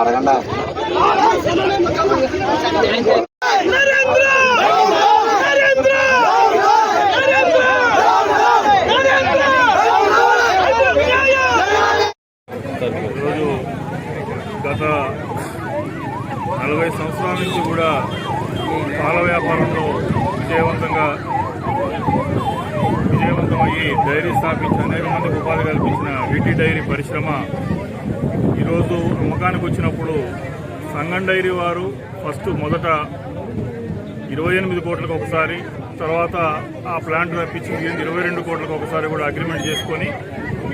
అడగండి. ఈరోజు గత నలభై సంవత్సరాల నుంచి కూడా పాల వ్యాపారంలో విజయవంతంగా విజయవంతం అయ్యి డైరీ స్థాపించి అనేక మందికి ఉపాధి కల్పించిన వీటి డైరీ పరిశ్రమ ఈరోజు అమ్మకానికి వచ్చినప్పుడు సంగం డైరీ వారు ఫస్ట్ మొదట ఇరవై ఎనిమిది కోట్లకు ఒకసారి తర్వాత ఆ ప్లాంట్ తప్పించి ఇరవై రెండు కోట్లకు ఒకసారి కూడా అగ్రిమెంట్ చేసుకొని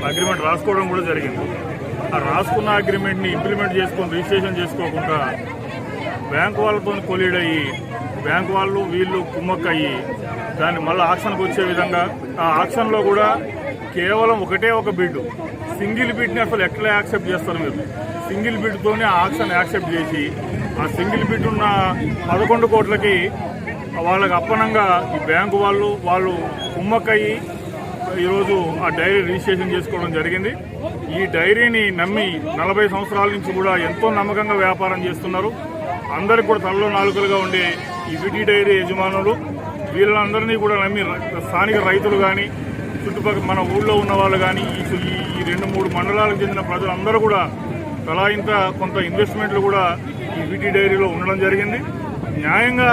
అగ్రిమెంట్ రాసుకోవడం కూడా జరిగింది. ఆ రాసుకున్న అగ్రిమెంట్ని ఇంప్లిమెంట్ చేసుకొని రిజిస్ట్రేషన్ చేసుకోకుండా బ్యాంక్ వాళ్ళతో కొలీడ్ అయ్యి బ్యాంక్ వాళ్ళు వీళ్ళు కుమ్మక్కయ్యి దాన్ని మళ్ళీ ఆక్షన్కి వచ్చే విధంగా ఆ ఆక్షన్లో కూడా కేవలం ఒకటే ఒక బిడ్ సింగిల్ బిడ్ని అసలు ఎట్లా యాక్సెప్ట్ చేస్తారు మీరు? సింగిల్ బిడ్తోనే ఆక్షన్ యాక్సెప్ట్ చేసి ఆ సింగిల్ బిడ్ ఉన్న పదకొండు కోట్లకి వాళ్ళకి అప్పనంగా ఈ బ్యాంకు వాళ్ళు వాళ్ళు కుమ్మక్కయ్యి ఈరోజు ఆ డైరీ రిజిస్ట్రేషన్ చేసుకోవడం జరిగింది. ఈ డైరీని నమ్మి నలభై సంవత్సరాల నుంచి కూడా ఎంతో నమ్మకంగా వ్యాపారం చేస్తున్నారు. అందరికి కూడా తలలో నాలుకలుగా ఉండే ఈ విటి డైరీ యజమానులు వీళ్ళందరినీ కూడా నమ్మి స్థానిక రైతులు కానీ చుట్టుపక్కల మన ఊళ్ళో ఉన్న వాళ్ళు కానీ ఈ ఈ రెండు మూడు మండలాలకు చెందిన ప్రజలందరూ కూడా తలా ఇంత కొంత ఇన్వెస్ట్మెంట్లు కూడా ఈ విటి డైరీలో ఉండడం జరిగింది. న్యాయంగా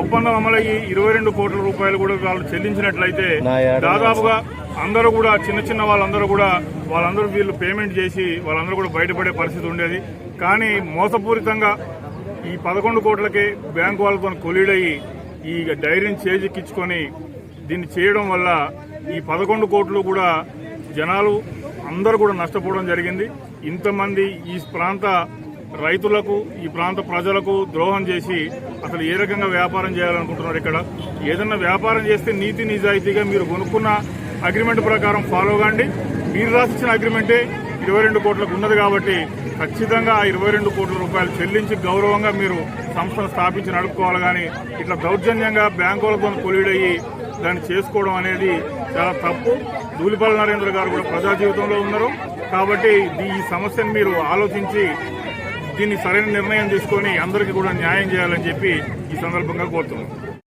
ఒప్పందం అమలయ్యి ఇరవై రెండు కోట్ల రూపాయలు కూడా వాళ్ళు చెల్లించినట్లయితే దాదాపుగా అందరూ కూడా చిన్న చిన్న వాళ్ళందరూ కూడా వాళ్ళందరూ వీళ్ళు పేమెంట్ చేసి వాళ్ళందరూ కూడా బయటపడే పరిస్థితి ఉండేది. కానీ మోసపూరితంగా ఈ పదకొండు కోట్లకే బ్యాంకు వాళ్ళతో కొలీడయ్యి ఈ డైరీని చేజిక్కించుకొని దీన్ని చేయడం వల్ల ఈ పదకొండు కోట్లు కూడా జనాలు అందరూ కూడా నష్టపోవడం జరిగింది. ఇంతమంది ఈ ప్రాంత రైతులకు ఈ ప్రాంత ప్రజలకు ద్రోహం చేసి అసలు ఏ రకంగా వ్యాపారం చేయాలనుకుంటున్నారు ఇక్కడ? ఏదన్నా వ్యాపారం చేస్తే నీతి నిజాయితీగా మీరు కొనుక్కున్న అగ్రిమెంట్ ప్రకారం ఫాలో కాండి. మీరు రాసిచ్చిన అగ్రిమెంటే ఇరవై రెండు కోట్లకు ఉన్నది కాబట్టి ఖచ్చితంగా ఆ ఇరవై రెండు కోట్ల రూపాయలు చెల్లించి గౌరవంగా మీరు సంస్థను స్థాపించి నడుపుకోవాలి కానీ ఇట్లా దౌర్జన్యంగా బ్యాంకులతో కొలీడయ్యి దాన్ని చేసుకోవడం అనేది చాలా తప్పు. ధూళిపాల నరేంద్ర గారు కూడా ప్రజా జీవితంలో ఉన్నారు. కాబట్టి ఈ సమస్యను మీరు ఆలోచించి దీన్ని సరైన నిర్ణయం తీసుకొని అందరికీ కూడా న్యాయం చేయాలని చెప్పి ఈ సందర్భంగా కోరుతున్నాం.